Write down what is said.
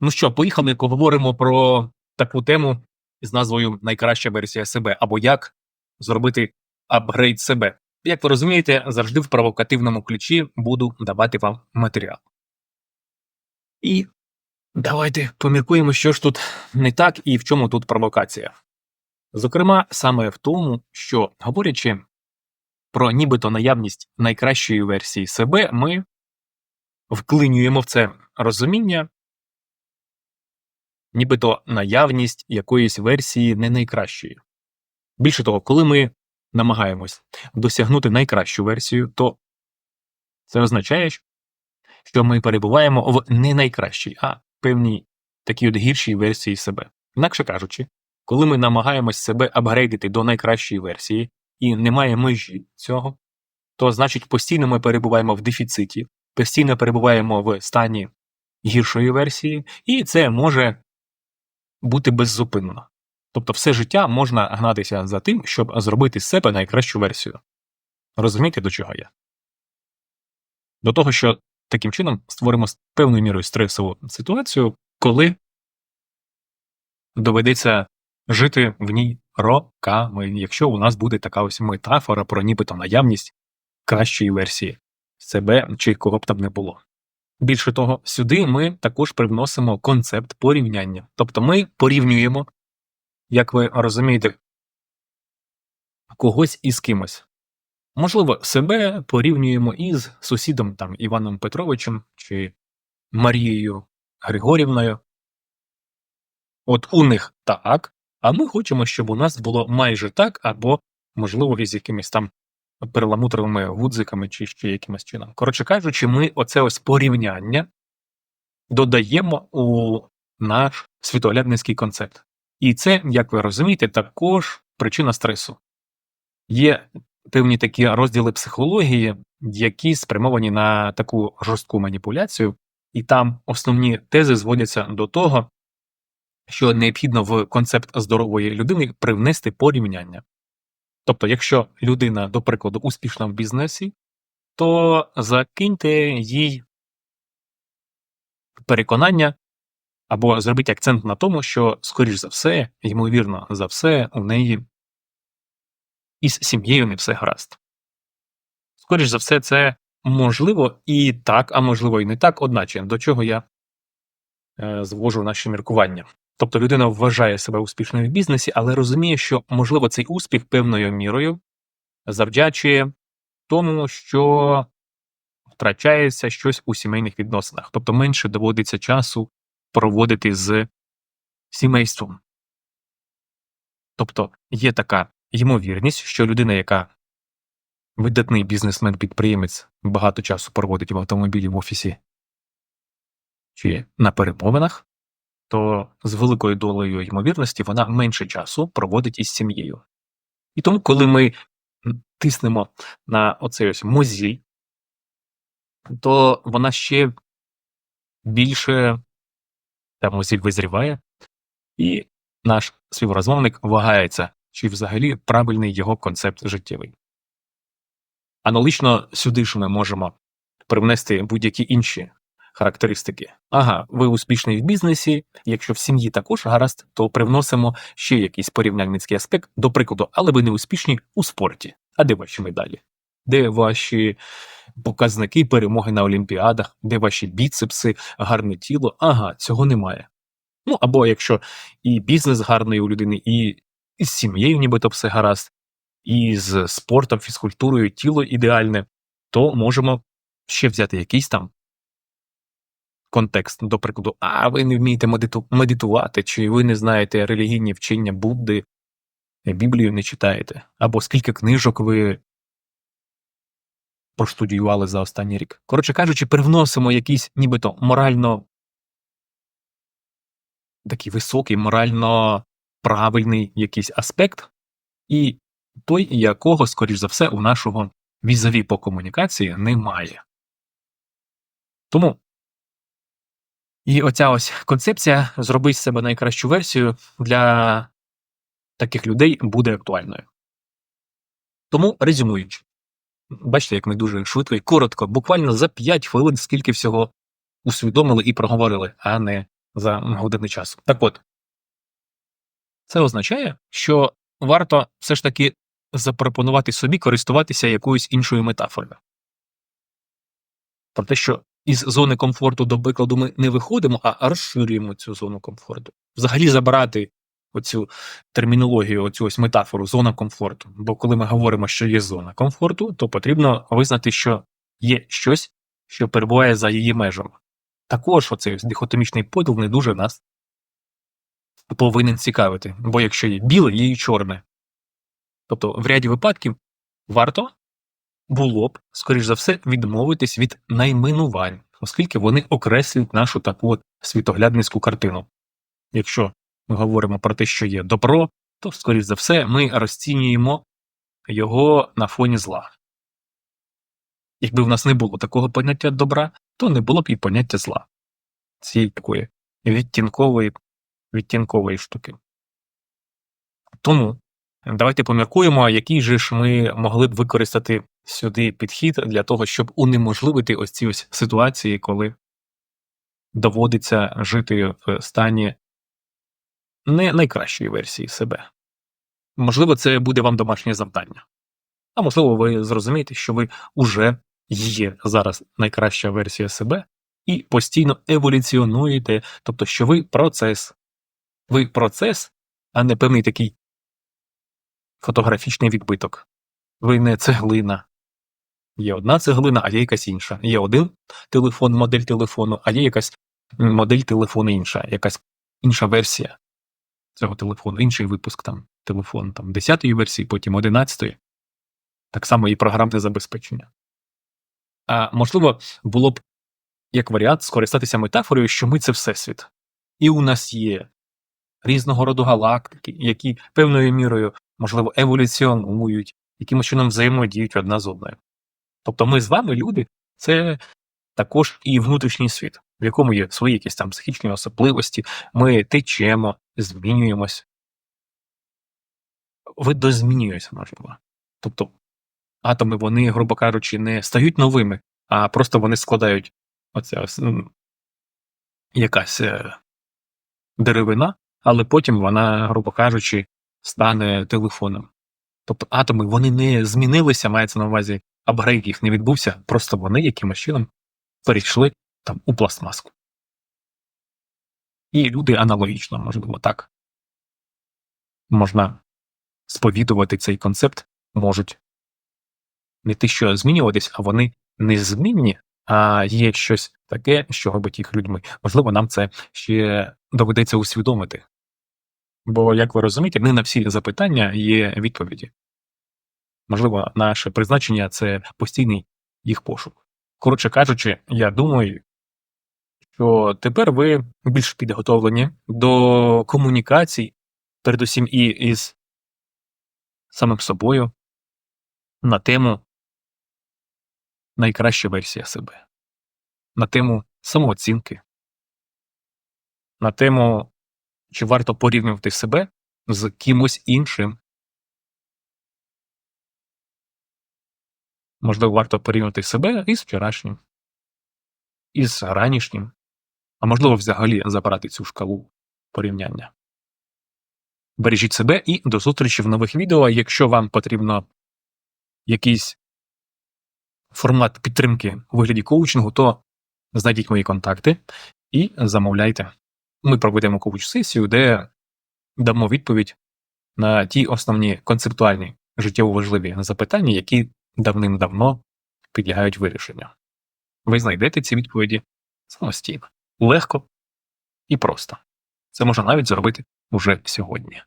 Ну що, поїхали, поговоримо про таку тему з назвою Найкраща версія себе або як зробити апгрейд себе. Як ви розумієте, завжди в провокативному ключі буду давати вам матеріал. І давайте поміркуємо, що ж тут не так і в чому тут провокація. Зокрема, саме в тому, що говорячи про нібито наявність найкращої версії себе, ми вклинюємо в це розуміння, нібито наявність якоїсь версії не найкращої. Більше того, коли ми намагаємось досягнути найкращу версію, то це означає, що ми перебуваємо в не найкращій, а певній такій от гіршій версії себе. Інакше кажучи, коли ми намагаємось себе апгрейдити до найкращої версії і немає межі цього, то значить постійно ми перебуваємо в дефіциті, постійно перебуваємо в стані гіршої версії, і це може бути беззупинно. Тобто все життя можна гнатися за тим, щоб зробити з себе найкращу версію. Розумієте, до чого я? До того, що таким чином створимо певною мірою стресову ситуацію, коли доведеться жити в ній роками, якщо у нас буде така ось метафора про нібито наявність кращої версії себе чи кого б там не було. Більше того, сюди ми також привносимо концепт порівняння. Тобто ми порівнюємо, як ви розумієте, когось із кимось. Можливо, себе порівнюємо із сусідом там Іваном Петровичем чи Марією Григорівною. От у них так, а ми хочемо, щоб у нас було майже так, або, можливо, із якимись там перламутровими гудзиками чи ще якимось чином. Коротше кажучи, ми оце ось порівняння додаємо у наш світоглядницький концепт. І це, як ви розумієте, також причина стресу. Є певні такі розділи психології, які спрямовані на таку жорстку маніпуляцію, і там основні тези зводяться до того, що необхідно в концепт здорової людини привнести порівняння. Тобто, якщо людина, до прикладу, успішна в бізнесі, то закиньте їй переконання або зробіть акцент на тому, що, скоріш за все, ймовірно за все, у неї із сім'єю не все гаразд. Скоріш за все, це можливо і так, а можливо і не так, одначе, до чого я е, звожу наші міркування. Тобто людина вважає себе успішною в бізнесі, але розуміє, що можливо цей успіх певною мірою завдячує тому, що втрачається щось у сімейних відносинах, тобто менше доводиться часу проводити з сімейством. Тобто є така ймовірність, що людина, яка видатний бізнесмен-підприємець, багато часу проводить в автомобілі в офісі чи на перемовинах, то з великою долею ймовірності вона менше часу проводить із сім'єю. І тому, коли ми тиснемо на оцей ось мозіль, то вона ще більше та мозіль визріває, і наш співрозмовник вагається, чи взагалі правильний його концепт життєвий. Аналогічно сюди ж ми можемо привнести будь-які інші характеристики. Ага, ви успішний в бізнесі. Якщо в сім'ї також гаразд, то привносимо ще якийсь порівняльницький аспект, до прикладу, але ви не успішні у спорті. А де ваші медалі? Де ваші показники перемоги на олімпіадах, де ваші біцепси, гарне тіло? Ага, цього немає. Ну або якщо і бізнес гарний у людини, і, з сім'єю, нібито все гаразд, і з спортом, фізкультурою, тіло ідеальне, то можемо ще взяти якийсь там контекст, до прикладу, а ви не вмієте медиту медитувати, чи ви не знаєте релігійні вчення Будди, Біблію не читаєте, або скільки книжок ви простудіювали за останній рік. Коротше кажучи, привносимо якийсь нібито морально такий високий, морально правильний якийсь аспект, і той, якого, скоріш за все, у нашого візові по комунікації немає. Тому і оця ось концепція зробити з себе найкращу версію для таких людей буде актуальною. Тому резюмуючи, бачите, як ми дуже швидко і коротко, буквально за 5 хвилин, скільки всього усвідомили і проговорили, а не за години часу. Так от, це означає, що варто все ж таки запропонувати собі користуватися якоюсь іншою метафорою. Про те, що із зони комфорту до прикладу ми не виходимо, а розширюємо цю зону комфорту. Взагалі забирати оцю термінологію, оцю ось метафору зона комфорту. Бо коли ми говоримо, що є зона комфорту, то потрібно визнати, що є щось, що перебуває за її межами. Також оцей дихотомічний поділ не дуже нас повинен цікавити, бо якщо є біле, є і чорне. Тобто, в ряді випадків варто було б, скоріш за все, відмовитись від найменувань, оскільки вони окреслюють нашу таку от світоглядницьку картину. Якщо ми говоримо про те, що є добро, то, скоріш за все, ми розцінюємо його на фоні зла. Якби в нас не було такого поняття добра, то не було б і поняття зла. Цієї такої відтінкової, відтінкової штуки. Тому давайте поміркуємо, же ж ми могли б використати сюди підхід для того, щоб унеможливити ось ці ось ситуації, коли доводиться жити в стані не найкращої версії себе. Можливо, це буде вам домашнє завдання. А можливо, ви зрозумієте, що ви уже є зараз найкраща версія себе і постійно еволюціонуєте, тобто, що ви процес. Ви процес, а не певний такий фотографічний відбиток. Ви не цеглина. Є одна цеглина, а є якась інша. Є один телефон, модель телефону, а є якась модель телефону інша, якась інша версія цього телефону, інший випуск там телефон там 10-ї версії, потім 11-ї. Так само і програмне забезпечення. А можливо, було б як варіант скористатися метафорою, що ми це всесвіт. І у нас є різного роду галактики, які певною мірою, можливо, еволюціонують, якимось чином взаємодіють одна з одною. Тобто ми з вами, люди, це також і внутрішній світ, в якому є свої якісь там психічні особливості, ми течемо, змінюємось. Видозмінюємося, можливо. Тобто атоми, вони, грубо кажучи, не стають новими, а просто вони складають оця ну, якась е, деревина, але потім вона, грубо кажучи, стане телефоном. Тобто атоми вони не змінилися, мається на увазі, апгрейд їх не відбувся, просто вони якимось чином перейшли там у пластмаску. І люди аналогічно, можливо, так. Можна сповідувати цей концепт, можуть не те, що змінюватись, а вони незмінні, а є щось таке, що робить їх людьми. Можливо, нам це ще доведеться усвідомити. Бо, як ви розумієте, не на всі запитання є відповіді. Можливо, наше призначення це постійний їх пошук. Коротше кажучи, я думаю, що тепер ви більш підготовлені до комунікацій, передусім і із самим собою, на тему найкраща версія себе, на тему самооцінки, на тему, чи варто порівнювати себе з кимось іншим. Можливо, варто порівнювати себе із вчорашнім, із ранішнім, а можливо, взагалі забрати цю шкалу порівняння. Бережіть себе і до зустрічі в нових відео. Якщо вам потрібно якийсь формат підтримки у вигляді коучингу, то знайдіть мої контакти і замовляйте. Ми проведемо коуч-сесію, де дамо відповідь на ті основні концептуальні життєво важливі запитання, які давним-давно підлягають вирішенню. Ви знайдете ці відповіді самостійно, легко і просто. Це можна навіть зробити уже сьогодні.